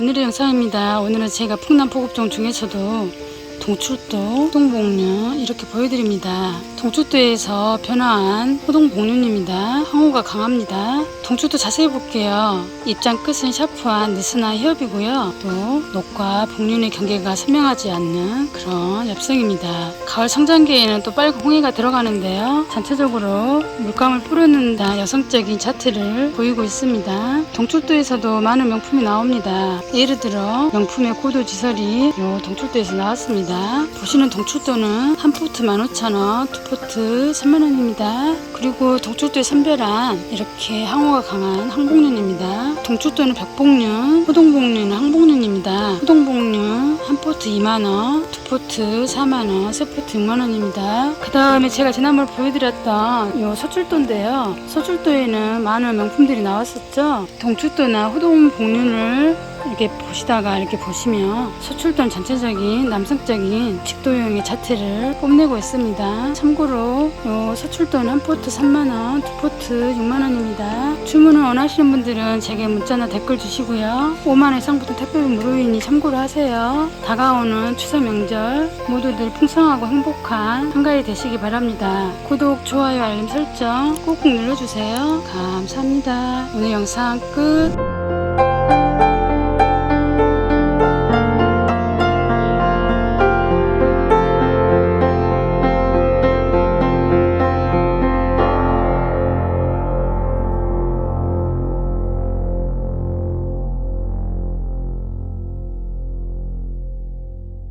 오늘의 영상입니다. 오늘은 제가 풍남 포급종 중에서도 동출도, 호동복류 이렇게 보여드립니다. 동출도에서 변화한 호동복류입니다. 항호가 강합니다. 동출도 자세히 볼게요. 입장 끝은 샤프한 니스나 히업이고요. 또 녹과 복륜의 경계가 선명하지 않는 그런 엽성입니다. 가을 성장기에는 또 빨간 홍해가 들어가는데요. 전체적으로 물감을 뿌려는다 여성적인 자태를 보이고 있습니다. 동출도에서도 많은 명품이 나옵니다. 예를 들어 명품의 고도 지설이 요 동출도에서 나왔습니다. 보시는 동출도는 한 포트 15,000원, 두 포트 3만원입니다. 그리고 동출도에 선별한 이렇게 항호가 강한 항복륜입니다. 동출도는 백복륜, 호동복륜은 항복륜입니다. 호동복륜 한 포트 2만원, 두 포트 4만원, 세 포트 6만원입니다. 그 다음에 제가 지난번에 보여드렸던 요 서출도인데요. 서출도에는 많은 명품들이 나왔었죠. 동출도나 호동복륜을 이렇게 보시다가 이렇게 보시면 서출도는 전체적인 남성적인 직도형의 자태를 뽐내고 있습니다. 참고로 요 서출도는 한 포트 3만원, 두 포트 6만원입니다. 주문을 원하시는 분들은 제게 문자나 댓글 주시고요. 5만원 이상부터 택배비 무료이니 참고로 하세요. 다가오는 추석 명절 모두들 풍성하고 행복한 한가위 되시기 바랍니다. 구독, 좋아요, 알림 설정 꾹꾹 눌러주세요. 감사합니다. 오늘 영상 끝.